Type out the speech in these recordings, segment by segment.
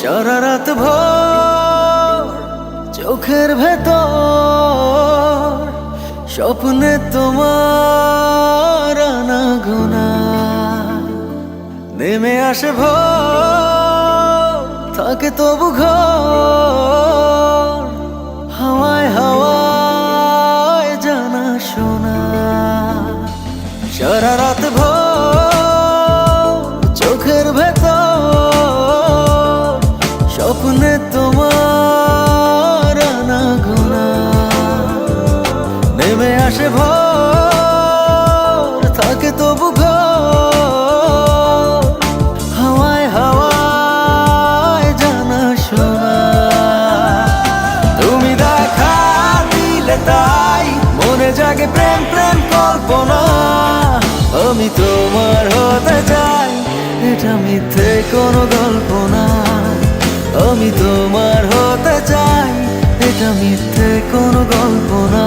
সারা রাত ভোর চোখের ভেতর, স্বপ্নে তোমার না গোনা নেমে আসে ভোর, থাকে তবু ঘর। শোনা। সারা রাত চোখের ভেতর, স্বপ্নে তোমার আনা গোনা নেমে আসে ভোর, থাকে হাওয়ায় তুমি দেখা দিলে তাই মনে জাগে প্রেম প্রেম কল্পনা। আমি তোমার হতে চাই, এটা মিথ্যে কোনো গল্প না আমি তোমার হতে চাই, এটা মিথ্যে কোনো গল্প না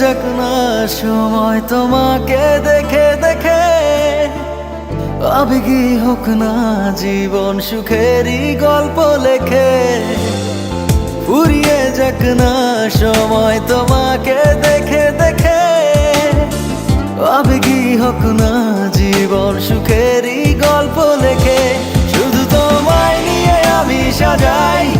যাক না, সময় তোমাকে দেখে দেখে। আবেগী হোক না, জীবন সুখেরই গল্প লেখে। ফুরিয়ে যাক না, সময় তোমাকে দেখে দেখে। আবেগী হোক না, জীবন সুখেরই গল্প লেখে। শুধু তোমায় নিয়ে আমি সাজাই।